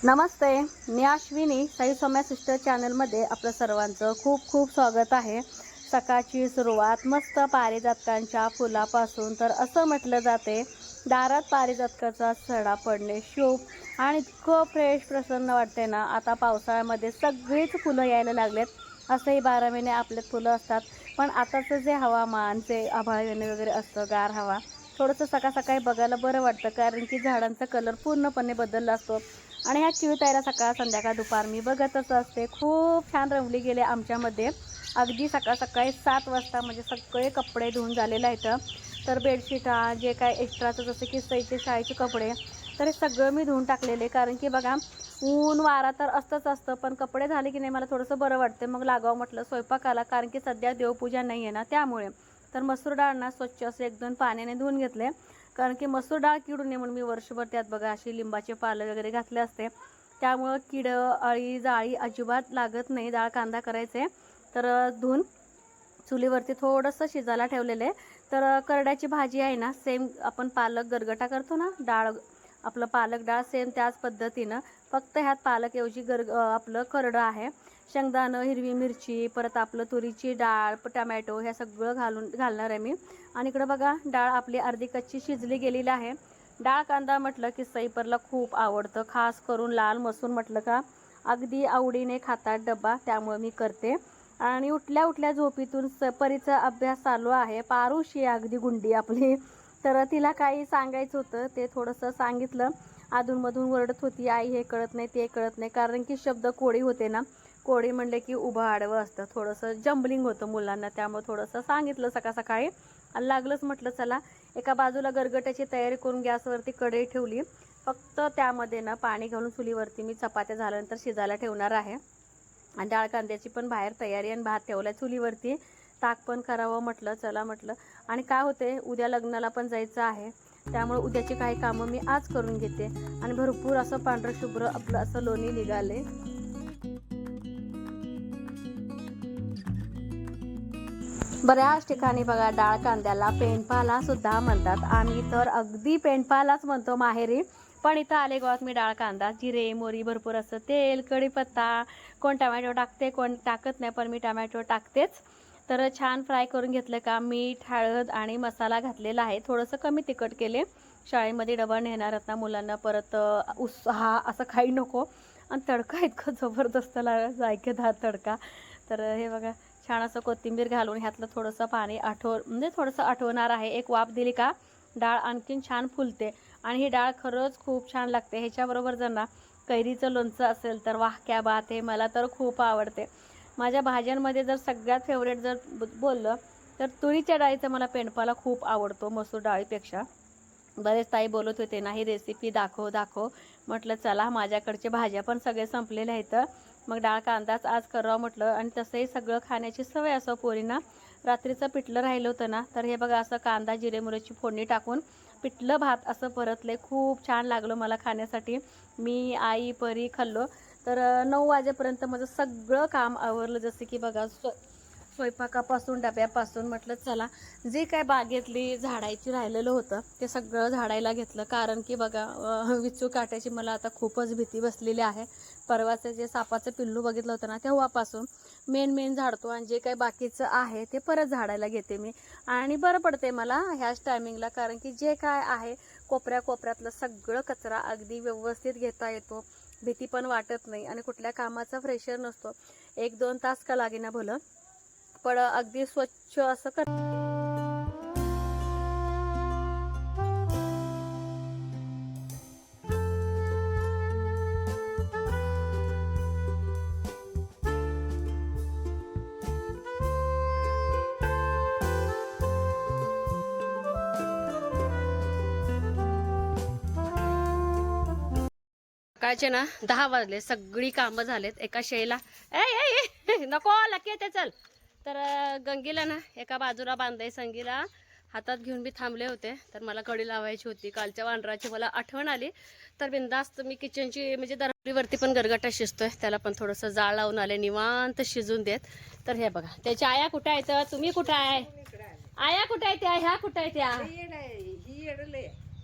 नमस्ते मी अश्विनी साई सौम्या सिस्टर चॅनलमध्ये आपलं सर्वांचं खूप खूप स्वागत आहे. सकाळची सुरुवात मस्त पारिजातकांच्या फुलापासून तर असं म्हटलं जाते दारात पारिजातकाचा सडा पडणे शुभ आणि इतकं फ्रेश प्रसन्न वाटते ना आता पावसाळ्यामध्ये सगळीच फुलं यायला लागलेत. असंही बारा महिने आपले फुलं असतात पण आताचं जे हवामान जे आभाळ येणे वगैरे असतं गार हवा थोडंसं सकाळ सकाळी बघायला बरं वाटतं कारण की झाडांचा कलर पूर्णपणे बदलला असतो. आणि ह्या चिवताईला सकाळ संध्याकाळ दुपार मी बघतच असते. खूप छान रंगली गेले आमच्यामध्ये. अगदी सकाळ सकाळी सात वाजता म्हणजे सगळे कपडे धुवून झालेले आहेत. तर बेडशीटा जे काय एक्स्ट्राचं जसं की सईचे शाळेचे कपडे तर हे सगळं मी धुवून टाकलेले कारण की बघा ऊन वारा तर असतंच असतं पण कपडे झाले की नाही मला थोडंसं बरं वाटतं. मग लागावं म्हटलं स्वयंपाकाला कारण की सध्या देवपूजा नाही आहे ना त्यामुळे. तर मसूर डाळ ना स्वच्छ असं एक दोन पाण्याने धुवून घेतले. कारण की मसूर डाळ किडू नये म्हणून मी वर्षभर त्यात बघा अशी लिंबाचे पालं वगैरे घातले असते. त्यामुळं किड अळी जाळी अजिबात लागत नाही. डाळ कांदा करायचे. तर धुवून चुलीवरती थोडंसं शिजायला ठेवलेले तर करड्याची भाजी आहे ना सेम आपण पालक गरगटा करतो ना डाळ आपलं पालक डाळ सेम त्याच पद्धतीनं. फक्त ह्यात पालकऐवजी गर आपलं करडं आहे. शेंगदाणं हिरवी मिरची परत आपलं तुरीची डाळ टमॅटो हे सगळं घालून घालणार आहे मी. आणि इकडं बघा डाळ आपली अर्धी कच्ची शिजली गेलेली आहे. डाळ कांदा म्हटलं की सईपरला खूप आवडतं खास करून लाल मसूर म्हटलं का. अगदी आवडीने खातात डब्बा त्यामुळे मी करते. आणि उठल्या उठल्या झोपीतून स परीचा अभ्यास चालू आहे. पारुशी अगदी गुंडी आपली. तर तिला काही सांगायचं होतं ते थोडंसं सांगितलं. अधूनमधून वरडत होती आई हे कळत नाही ते कळत नाही. कारण की शब्द कोळी होते ना. कोळी म्हणले की उभं आडवं असतं. थोडंसं जम्बलिंग होतं मुलांना त्यामुळे थोडंसं सांगितलं सकाळ सकाळी. आणि लागलंच म्हटलं चला एका बाजूला गरगट्याची तयारी करून गॅसवरती कढई ठेवली. फक्त त्यामध्ये ना पाणी घालून चुलीवरती मी चपात्या झाल्यानंतर शिजायला ठेवणार आहे. आणि डाळ कांद्याची पण बाहेर तयारी आणि भात ठेवला चुलीवरती. ताक पण करावं म्हटलं चला म्हटलं. आणि काय होते उद्या लग्नाला पण जायचं आहे. त्यामुळे उद्याची काही कामं मी आज करून घेते. आणि भरपूर असं पांढरं शुभ्र आपलं असं लोणी निघाले. बऱ्याच ठिकाणी बघा डाळ कांद्याला पेंडपाला सुद्धा म्हणतात. आम्ही तर अगदी पेंडपालाच म्हणतो माहेरी. पण इथं आले गावात मी डाळ कांदा. जिरे मोरी भरपूर असं तेल कढीपत्ता. कोण टमॅटो टाकते कोण टाकत नाही पण मी टमॅटो टाकतेच. तर छान फ्राय करून घेतलं का मीठ हळद आणि मसाला घातलेला आहे. थोडंसं कमी तिखट केले. शाळेमध्ये डबा नेणार आहेत ना मुलांना परत उस उत्साह असं काही नको. आणि तडका इतकं जबरदस्त लागायचं ऐकत हा तडका. तर हे बघा छान असं कोथिंबीर घालून ह्यातलं थोडंसं पाणी आठव म्हणजे थोडंसं आठवणार आहे. एक वाफ दिली का डाळ आणखीन छान फुलते. आणि ही डाळ खरंच खूप छान लागते. ह्याच्याबरोबर जर ना कैरीचं लोणचं असेल तर वाह क्या बात हे मला तर खूप आवडते. माझ्या भाज्यांमध्ये जर सगळ्यात फेवरेट जर बोललं तर तुरीच्या डाळीचं मला पेंडपाला खूप आवडतो मसूर डाळीपेक्षा. बरेच ताई बोलत होते ना ही रेसिपी दाखव दाखव. म्हटलं चला माझ्याकडचे भाज्या पण सगळे संपलेले आहेत. मग डाळ कांदाच आज करावं म्हटलं आणि तसंही सगळं खाण्याची सवय असं पोरींना. रात्रीचं पिठलं राहिलं होतं ना तर हे बघा असं कांदा जिरे मुरेची फोडणी टाकून पिठलं भात असं परतले खूप छान लागलं मला खाण्यासाठी. मी आई परी खाल्लो. तर नऊ वाजेपर्यंत माझं सगळं काम आवरलं. जसं की बघा स्व स्वयंपाकापासून डब्यापासून म्हटलं चला जे काय बागेतली झाडायची राहिलेलं होतं ते सगळं झाडायला घेतलं. कारण की बघा विचू काट्याची मला आता खूपच भीती बसलेली आहे. परवाचं जे सापाचं पिल्लू बघितलं होतं ना तेव्हापासून मेन मेन झाडतो आणि जे काही बाकीचं आहे ते परत झाडायला घेते मी. आणि बरं पडते मला ह्याच टायमिंगला कारण की जे काय आहे कोपऱ्या कोपऱ्यातलं सगळं कचरा अगदी व्यवस्थित घेता येतो. भीती पण वाटत नाही आणि कुठल्या कामाचा फ्रेशर नसतो. एक दोन तास का लागेना भलं पण अगदी स्वच्छ असं कर सकाळचे ना दहा वाजले सगळी कामं झालेत. एका शेळीला ए ए, ए नको लकी येते चल. तर गंगीला ना एका बाजूला बांधाय संगीला. हातात घेऊन मी थांबले होते. तर मला कडी लावायची होती. कालच्या वांडराची मला आठवण आली. तर बिंदास्त मी किचनची म्हणजे दरवरीवरती पण गरगटा शिजतोय. त्याला पण थोडंसं जाळ लावून आले निवांत शिजून देत. तर हे बघा त्याच्या आया कुठं आहेत तुम्ही कुठं आहे? आया कुठं आहे त्या? ह्या कुठं आहे त्या?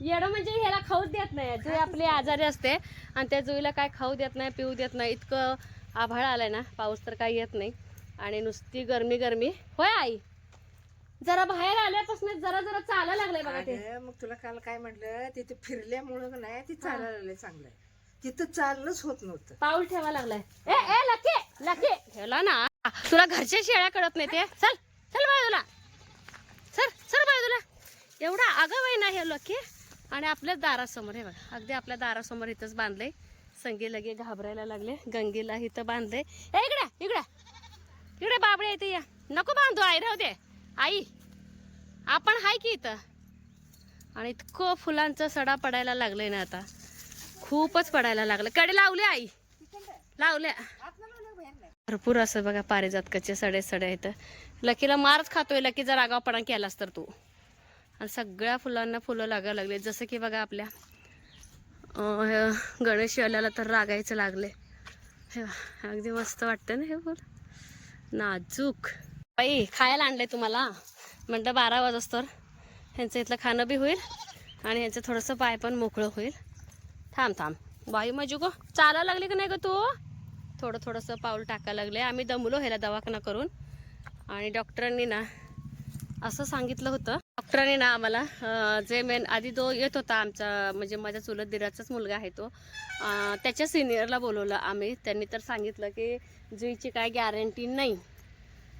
येडं म्हणजे ह्याला खाऊच देत नाही. जुई आपली आजारी असते आणि त्या जुईला काय खाऊ देत नाही पिऊ देत नाही इतकं आभाळ आलाय ना. पाऊस तर काही येत नाही. आणि नुसती गरमी गरमी. होय आई? जरा बाहेर आल्यापासून जरा जरा चालायला लागलंय बघा ते. अगं, मग तुला काल काय म्हटलं तिथे फिरल्यामुळं नाही ती चालायला चांगलं आहे तिथं चालणंच होत नव्हतं. पाऊल ठेवा लागलाय. ए ए लकी लकी. ठेवला ना तुला घरच्या शेळ्या कळत नाही ते. चल चल बाजूला सर सर बाजूला एवढा आगाव आहे ना हे लकी. आणि आपल्या दारासमोर हे बघा अगदी आपल्या दारासमोर इथंच बांधलंय. संगे लगे घाबरायला लागले. गंगेला इथं बांधलंय. इकडे इकडे. इकडे बाबडे इथे या. नको बांधू आई राहू दे. आई आपण हाय की इथं? आणि इतकं फुलांचा सडा पडायला लागलंय ना आता. खूपच पडायला लागलं. कडे लावले आई. लावल्या. भरपूर असं बघा पारिजातकाचे सडे सडे आहेत लकीला मारच खातोय लकी जर आगावपणा केलास तर तू. आणि सगळ्या फुलांना फुलं लागायला लागले. जसं की बघा आपल्या गणेश याला तर रागायचं लागले हे अगदी मस्त वाटतं ना हे फुल. नाजूक. बाई खायला आणलंय तुम्हाला? म्हणतं बारा वाजता ह्यांचं इथलं खाणं बी होईल आणि ह्यांचं थोडंसं पाय पण मोकळं होईल. थांब थांब. बाई मजू गो हो. चालायला लागली का नाही ग तू? थोडं थोडंसं पाऊल टाकायला लागले. आम्ही दमलो ह्याला दवाखाना करून. आणि डॉक्टरांनी ना असं सांगितलं होतं डॉक्टरांनी ना आम्हाला जे मेन आधी तो येत होता आमचा म्हणजे माझ्या चुलत दिराचाच मुलगा आहे तो त्याच्या सिनियरला बोलवलं आम्ही. त्यांनी तर सांगितलं की जुईची काय गॅरंटी नाही.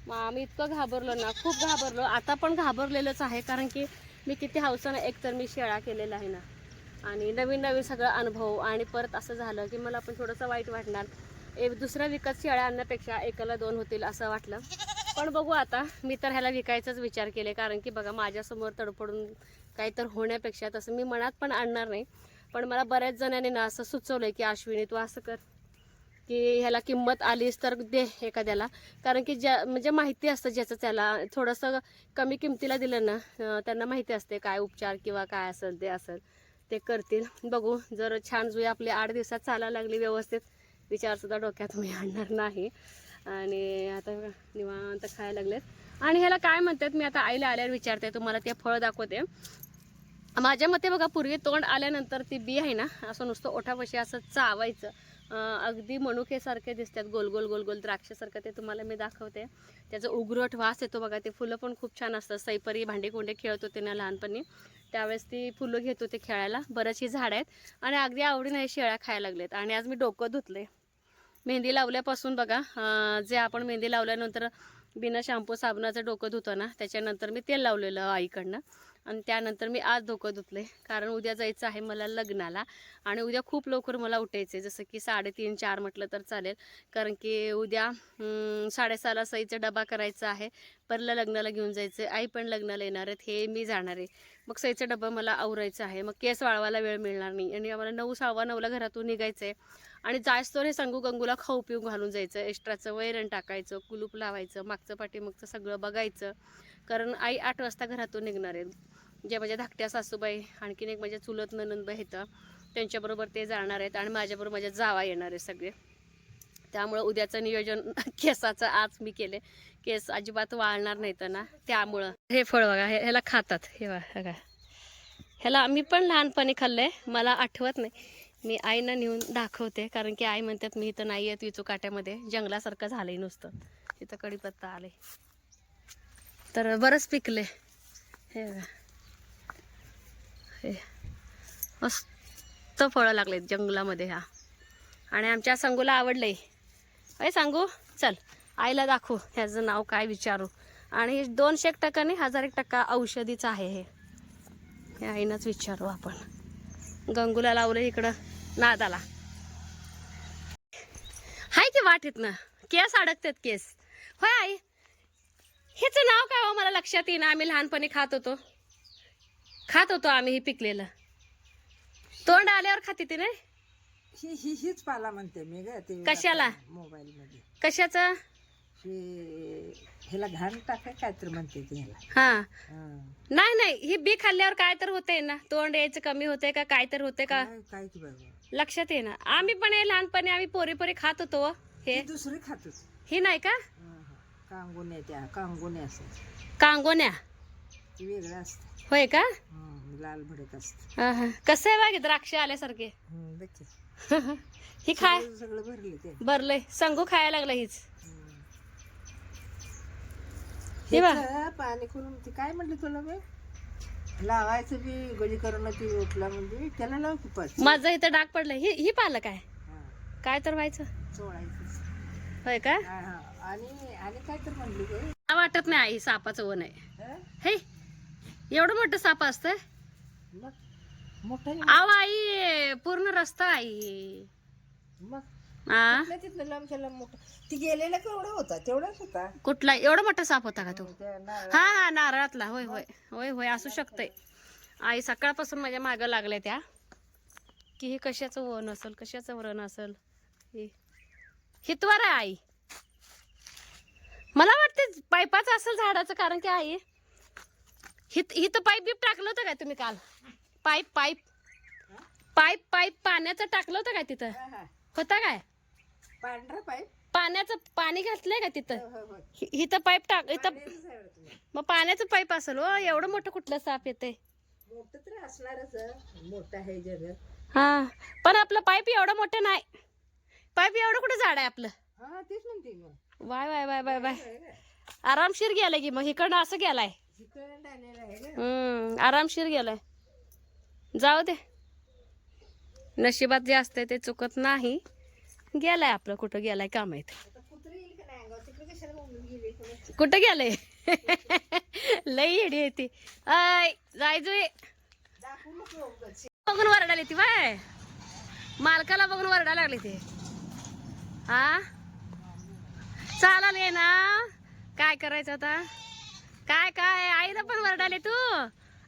मग आम्ही इतकं घाबरलो ना खूप घाबरलो. आता पण घाबरलेलंच आहे कारण की मी किती हौसानं एकतर मी शेळा केलेला आहे ना. आणि नवीन नवीन सगळं अनुभव आणि परत असं झालं की मला पण थोडंसं वाईट वाटणार. एक दुसऱ्या विकत शेळ्या आणण्यापेक्षा एकाला दोन होतील असं वाटलं. पण बघू आता. मी तर ह्याला विकायचाच विचार केले. कारण की बघा माझ्यासमोर तडफडून काही तर होण्यापेक्षा तसं मी मनात पण आणणार नाही. पण मला बऱ्याच जणांनी ना असं सुचवलं की अश्विनी तू असं कर की ह्याला किंमत आलीच तर दे एखाद्याला. कारण की ज्या म्हणजे माहिती असतं ज्याचं त्याला. थोडंसं कमी किमतीला दिलं ना त्यांना माहिती असते काय उपचार किंवा काय असेल ते असेल ते करतील. बघू जर छान जुई आपली आठ दिवसात चालायला लागली व्यवस्थित विचारसुद्धा डोक्यात मी आणणार नाही. आणि आता निवांत खायला लागलेत. आणि ह्याला काय म्हणतात मी आता आईला आल्यावर विचारते तुम्हाला ते फळ दाखवते. माझ्या मते बघा पूर्वी तोंड आल्यानंतर ती बी आहे ना असं नुसतं ओठापाशी असं चावायचं. अगदी मनुकेसारखे दिसतात गोल गोल गोल गोल द्राक्षासारखं ते तुम्हाला मी दाखवते. त्याचं उग्रट वास येतो बघा ते फुलं पण खूप छान असतात. सैपरी भांडे कोंडे खेळत होते ना लहानपणी. त्यावेळेस ती फुलं घेत होते खेळायला. बरेचशी झाडं आहेत. आणि अगदी आवडीने शेळ्या खायला लागलेत. आणि आज मी डोकं धुतले मेहंदी लावल्यापासून बघा जे आपण मेहंदी लावल्यानंतर बिना शॅम्पू साबणाचं डोकं धुतो ना त्याच्यानंतर मी तेल लावलेलं आईकडनं. आणि त्यानंतर मी आज धोकं धुतले कारण उद्या जायचं आहे मला लग्नाला आणि उद्या खूप लवकर मला उठायचं आहे जसं की साडेतीन चार म्हटलं तर चालेल. कारण की उद्या साडेसहाला सईचा डबा करायचा आहे. परला लग्नाला घेऊन जायचं आई पण लग्नाला येणार आहेत. हे मी जाणार आहे. मग सईचा डबा मला आवरायचा आहे. मग केस वाळवायला वेळ मिळणार नाही. आणि आम्हाला नऊ सहावा नऊला घरातून निघायचं आहे आणि जायस्तोर हे सांगू गंगूला खाऊ पिऊ घालून जायचं एक्स्ट्राचं वैरण टाकायचं कुलूप लावायचं मागचं पाठीमागचं सगळं बघायचं. कारण आई आठ वाजता घरातून निघणार आहेत जे माझ्या धाकट्या सासूबाई आणखीन एक माझ्या चुलत ननंदबाई येतं त्यांच्याबरोबर ते जाणार आहेत आणि माझ्याबरोबर माझ्या जावा येणार आहे सगळे. त्यामुळं उद्याचं नियोजन केसाचं आज मी केले केस अजिबात वाळणार नाहीत ना त्यामुळं. हे फळ बघा हे ह्याला खातात. हे बघा. ह्याला मी पण लहानपणी खाल्लंय मला आठवत नाही. मी आईना नेऊन दाखवते कारण की आई म्हणतात मी इथं नाही आहेत विचू काट्यामध्ये जंगलासारखं झालंय नुसतं. इथं कडीपत्ता आले तर बरंच पिकले. हे हे. मस्त फळं लागलेत जंगलामध्ये ह्या आणि आमच्या सांगूला आवडलंय. अय सांगू चल. आईला दाखवू ह्याचं नाव काय विचारू. आणि दोनशे एक टक्का नाही हजार एक टक्का औषधीचं आहे हे. हे आईनंच विचारू आपण. गंगूला लावलं इकडं नादाला. हाय की वाटेत ना केस अडकतात केस. होय आई ह्याचं नाव काय हो मला लक्षात येईना आम्ही लहानपणी खात होतो. खात होतो आम्ही हे पिकलेलं. तोंड आल्यावर खाते ते नाही? ही ही हीच पाला म्हणते मी ग ते कशाला? मोबाईल मध्ये कशाचं? हे ह्याला घाण टाकाय काय तर म्हणते ते ह्याला हा. हा. नाही नाही ही बी खाल्ल्यावर काय तर होतंय ना. तोंड यायचं कमी होतंय का काय तर होतंय का? काय काय की बाबा लक्षात ये ना आम्ही पण हे लहानपणी आम्ही पोरी पोरी खात होतो हो, हे. हे दुसरे खातच ही नाही का? कांगोने त्या कांगोने असं कांगोन्या ते वेगळं असतं होय का? हा, लाल भडक असत. कसं आहे बाकी द्राक्ष आल्यासारखे. ही खाय सगळं भरले ते. बरलय संगू खायला लागलं हीच. हे बघ. पाणी करून ते काय म्हटलं तुला बे लावायचं बी गली करून ती उठला म्हणजे त्याला लाव की पाच माझं इथं डाग पडलंय. ही ही पाहिलं काय काय तर व्हायचं. चोळायचं होय का? हा, हा. आणि आणि काय तर म्हणली गे मला वाटत नाही आई सापाचं वन आहे. हं? हे एवढं मोठं साप असतंय? मग मोठं आव आई पूर्ण रस्ता आई मग? आ? तिथलं तिथलं लांबच्या लांब मोठं. ती गेलेला केवढा होता तेवढाच होता कुठला? एवढा मोठा साप होता का तो? त्या नारळ- हा हा नारळातला. होय होय. होय होय. असू शकतंय. आई सकाळपासून माझ्या मागं लागल्या त्या. की हे कशाचं वन असेल? कशाचं वरण असेल? हे. हितवर आहे आई. मला वाटते पाईपाचं असेल झाडाचं कारण की आई हित हिथं पाईप बीप टाकलं होतं काय तुम्ही काल? Pipe pipe. पाईप पाईप पाण्याचं टाकलं होतं काय तिथं? हा, हा. होता काय? पांढरा पाईप. पाण्याचं पाणी घातलंय का तिथं? हो, हो, हो. हि- इथं पाईप टाक इथं. मग पाण्याचं पाईप असेल हो एवढं मोठं कुठलं साप येते मोठं तर असणारच हं. मोठं आहे जग हा पण आपलं पाईप एवढं मोठं नाही. पाईप एवढं कुठं झाड आहे आपलं? हा तेच म्हणते मग वाय वाय वाय वाय वाय. आहे का? आरामशीर गेलाय की मग इकडनं असं गेलाय. चिकन आलेलं आहे का हम्म आरामशीर गेलाय. जाऊ दे. नशिबात जे असते ते चुकत नाही. गेलाय आपलं कुठं गेलाय काय माहीत आता कुत्री येईल का नाही अंगावर? तिकडे कशाला बोंबलून गेली कोणाची? कुठं गेलंय लई येडी आहे ती. आय उगाच. बघून वरडाली ती बाय. मालकाला बघून वरडा लागली ती. हा चालाल ना. काय करायचं आता? काय काय? आईला पण वरडाली तू.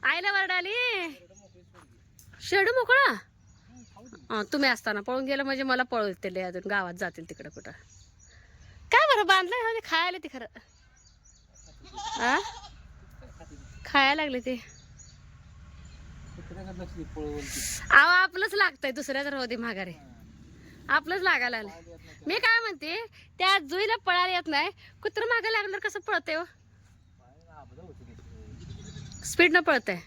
आईला वरडाली शेड मोकळा? तुम्ही असताना पळून गेलं म्हणजे मला पळू अजून गावात जातील तिकडं कुठं. काय बरं बांधलंय म्हणजे खायला ती खरं? आ खायला लागले ते. अहो आपलंच लागतंय दुसऱ्या तर दे माघारे. आपलंच लागायला आलंय मी काय म्हणते त्या जुईला पळायला येत नाही. कुत्र मागे लागल्यावर कसं पळतंय हो? स्पीड न पळतंय.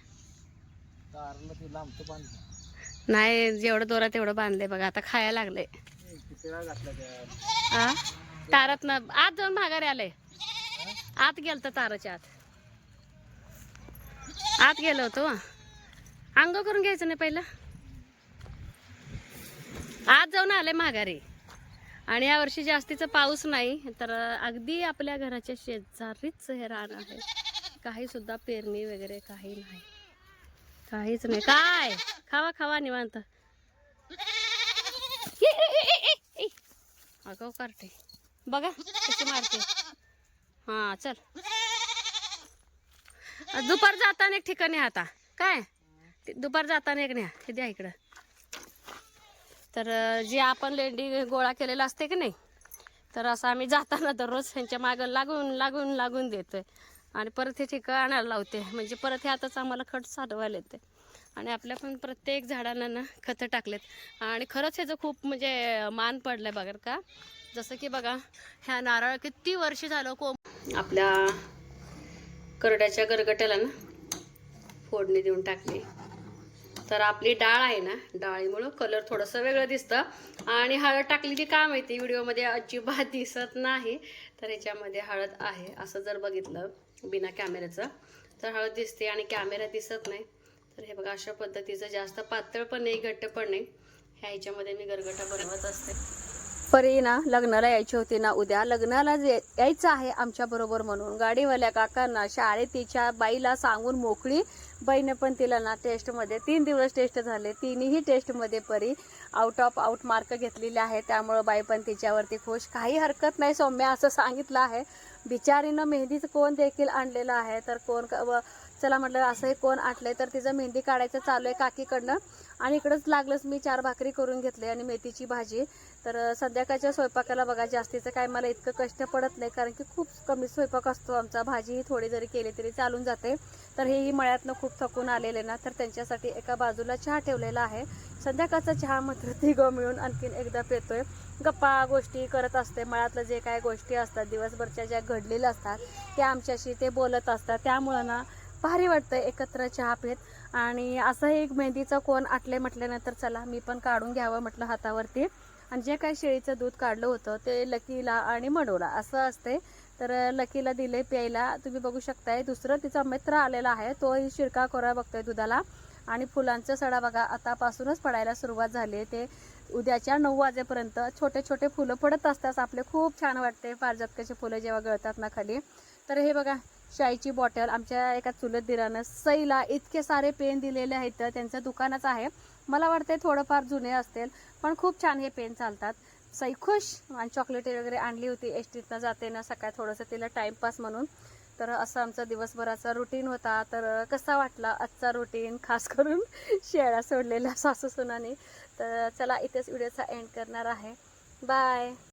नाही जेवढं दोरा तेवढं बांधलंय बघा. आता खायला लागलंय. तारात ना आत जाऊन माघारी आलंय. आत गेलत ताराच्या आत. आत गेलो होतो. अंग करून घ्यायचं नाही पहिलं. आज जाऊन आले माघारी. आणि या वर्षी जास्तीचा पाऊस नाही तर अगदी आपल्या घराच्या शेजारीच हे रान आहे. काही सुद्धा पेरणी वगैरे काही नाही. काहीच नाही. काय? खावा खावा निवांत. अगं करते. बघा कशी मारते. हा चल. दुपार जाताना एक ठिकाणी आता. काय? ते दुपार जाताना एक न्या हे द्या इकडं. तर जे आपण लेंडी गोळा केलेला असते की नाही तर असं आम्ही जाताना दररोज त्यांच्या मागं लागून लागून लागून देतोय. आणि परत हे ठिकाण आणायला लावते. म्हणजे परत हे आताच आम्हाला खत साठवायला येते. आणि आपल्या पण प्रत्येक झाडांना ना खतं टाकलेत. आणि खरंच ह्याचं खूप म्हणजे मान पडलं आहे बघा का? जसं की बघा ह्या नारळ किती वर्ष झालं को आपल्या करड्याच्या गरगट्याला ना फोडणी देऊन टाकली. तर आपली डाळ आहे ना डाळीमुळं कलर थोडंसं वेगळं दिसतं. आणि हळद टाकली की काय माहिती व्हिडिओमध्ये अजिबात दिसत नाही. तर याच्यामध्ये हळद आहे असं जर बघितलं बिना कॅमेऱ्याचं तर हळद दिसते आणि कॅमेरा दिसत नाही. तर हे बघा अशा पद्धतीचं जास्त पातळ पण नाही घट्ट पण नाही. ह्या ह्याच्यामध्ये मी गरगटा बनवत असते. परी ना लग्नाला यायची होती ना उद्या लग्नाला जे यायचं आहे आमच्या बरोबर म्हणून. गाडीवाल्या काकांना शाळेत तिच्या बाईला सांगून मोकळी बाईने पण तिला ना टेस्टमध्ये तीन दिवस टेस्ट झाले. तिन्ही टेस्टमध्ये परी आउट ऑफ आउट मार्क घेतलेले आहे त्यामुळं बाई पण तिच्यावरती खुश. काही हरकत नाही सौम्या असं सांगितलं आहे. बिचारीनं मेहंदीचं कोण देखील आणलेलं आहे? तर कोण चला म्हटलं असंही कोण आटलंय तर तिचं मेहंदी काढायचं चालू आहे काकीकडनं. आणि इकडंच लागलंच मी चार भाकरी करून घेतले आणि मेथीची भाजी. तर संध्याकाळच्या स्वयंपाकाला बघा जास्तीचं काय मला इतकं कष्ट पडत नाही कारण की खूप कमी स्वयंपाक असतो आमचा. भाजी थोडी जरी केली तरी चालून जाते. तर हेही मळ्यातनं खूप थकून आलेले ना तर त्यांच्यासाठी एका बाजूला चहा ठेवलेला आहे. संध्याकाळचा चहा मात्र तिघं मिळून आणखीन एकदा पेतोय. गप्पा गोष्टी करत असते. मळ्यातलं जे काय गोष्टी असतात दिवसभरच्या ज्या घडलेल्या असतात त्या आमच्याशी ते बोलत असतात. त्यामुळं ना भारी वाटतं एकत्र चहा पेत. आणि असं एक मेहंदीचं कोण आटले म्हटल्यानंतर चला मी पण काढून घ्यावं म्हटलं हातावरती. आणि जे काही शेळीचं दूध काढलं होतं ते लकीला आणि मडोला असं असते तर लकीला दिले प्यायला. तुम्ही बघू शकताय दुसरं तिचा मित्र आलेला आहे तोही शिरका कोरा बघतोय दुधाला. आणि फुलांचा सडा बघा आतापासूनच पडायला सुरुवात झाली आहे. ते उद्याच्या नऊ वाजेपर्यंत छोटे छोटे फुलं पडत असतात. आपले खूप छान वाटते पारिजातकाची फुलं जेव्हा गळतात ना खाली. तर हे बघा शाईची बॉटल आमच्या एका चुलत दिरानं सईला इतके सारे पेन दिलेले आहेत त्यांचं दुकानच आहे. मला वाटते थोडंफार जुने असतील पण खूप छान हे पेन चालतात. सई खुश आणि चॉकलेटी वगैरे आणली होती एस टीतनं जाते ना सकाळी थोडंसं तिला टाईमपास म्हणून. तर असं आमचा दिवसभराचा रुटीन होता. तर कसा वाटला आजचा रुटीन खास करून शेळ्या सोडलेला सासू सुनाने. तर चला इथेच व्हिडिओचा एंड करणार आहे. बाय